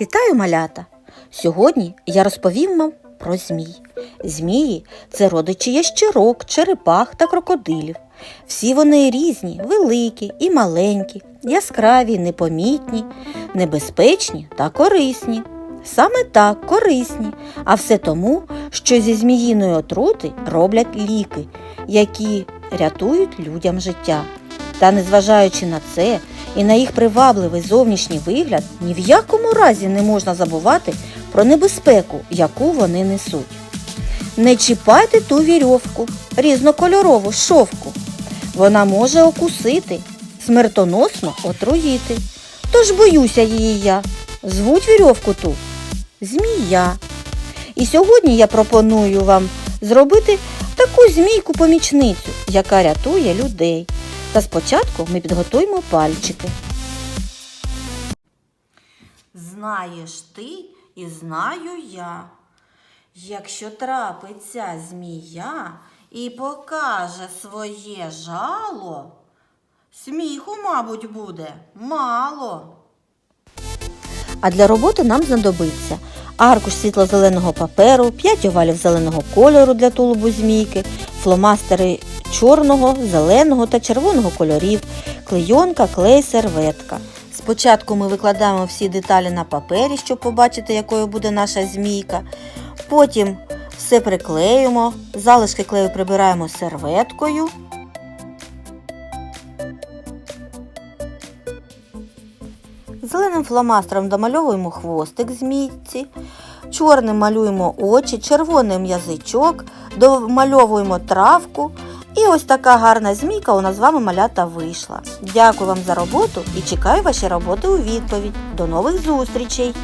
Вітаю малята! Сьогодні я розповім вам про змій. Змії це родичі ящерок, черепах та крокодилів. Всі вони різні, великі і маленькі, яскраві, непомітні, небезпечні та корисні. Саме так корисні, а все тому, що зі зміїної отрути роблять ліки, які рятують людям життя. Та незважаючи на це і на їх привабливий зовнішній вигляд, ні в якому разі не можна забувати про небезпеку, яку вони несуть. Не чіпайте ту вірьовку, різнокольорову шовку. Вона може окусити, смертоносно отруїти. Тож боюся її я. Звуть вірьовку ту змія. І сьогодні я пропоную вам зробити таку змійку-помічницю, яка рятує людей. Та спочатку ми підготуємо пальчики. Знаєш ти і знаю я. Якщо трапиться змія і покаже своє жало, сміху, мабуть, буде мало. А для роботи нам знадобиться аркуш світло-зеленого паперу, 5 овалів зеленого кольору для тулубу змійки, фломастери чорного, зеленого та червоного кольорів, клейонка, клей, серветка. Спочатку ми викладаємо всі деталі на папері, щоб побачити, якою буде наша змійка. Потім все приклеюємо, залишки клею прибираємо серветкою. Зеленим фломастером домальовуємо хвостик змійці, чорним малюємо очі, червоним язичок, домальовуємо травку. І ось така гарна змійка у нас з вами малята вийшла. Дякую вам за роботу і чекаю ваші роботи у відповідь. До нових зустрічей!